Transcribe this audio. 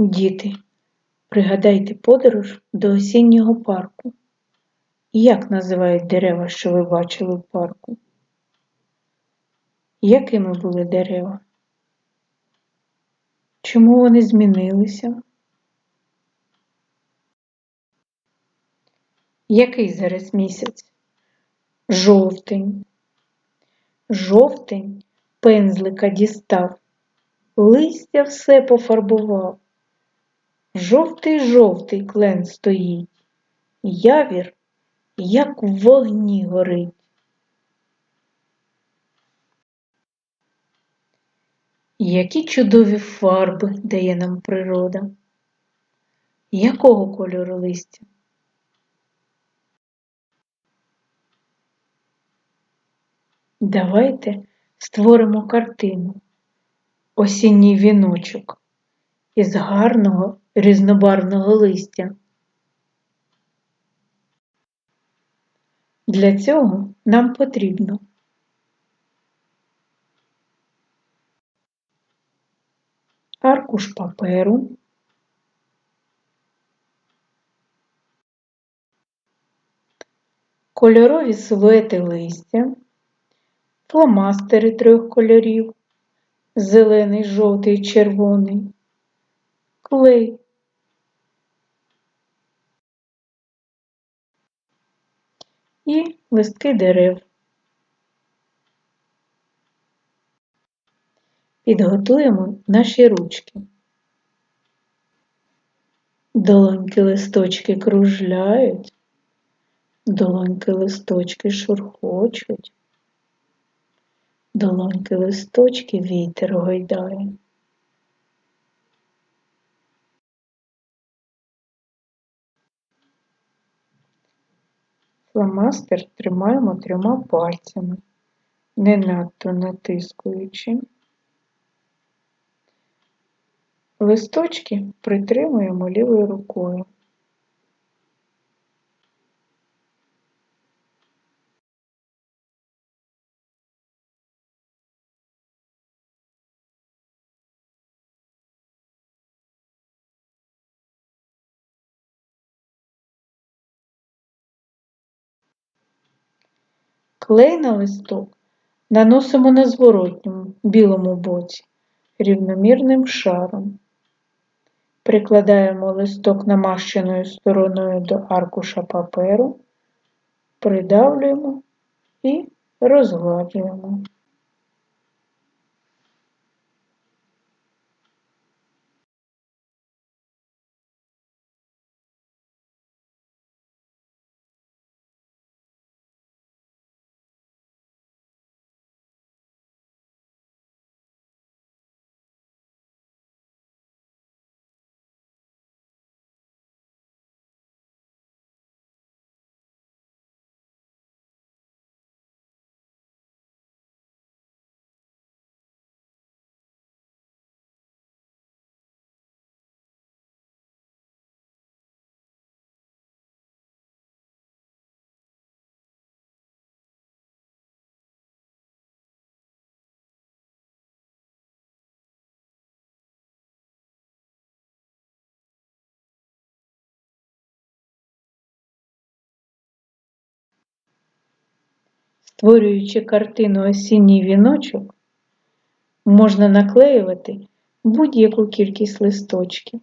Діти, пригадайте подорож до осіннього парку. Як називають дерева, що ви бачили в парку? Якими були дерева? Чому вони змінилися? Який зараз місяць? Жовтень. Жовтень пензлика дістав, листя все пофарбував. Жовтий-жовтий клен стоїть, явір, як в вогні горить. Які чудові фарби дає нам природа. Якого кольору листя? Давайте створимо картину Осінній віночок із гарного різнобарвного листя. Для цього нам потрібно аркуш паперу, кольорові силуети листя, фломастери трьох кольорів, зелений, жовтий, червоний, клей. І листки дерев. Підготуємо наші ручки. Долоньки листочки кружляють, долоньки листочки шурхочуть, долоньки листочки вітер гойдає. Фломастер тримаємо трьома пальцями, не надто натискуючи. Листочки притримуємо лівою рукою. Клей на листок наносимо на зворотньому білому боці рівномірним шаром. Прикладаємо листок намащеною стороною до аркуша паперу, придавлюємо і розгладжуємо. Створюючи картину осінній віночок, можна наклеювати будь-яку кількість листочків.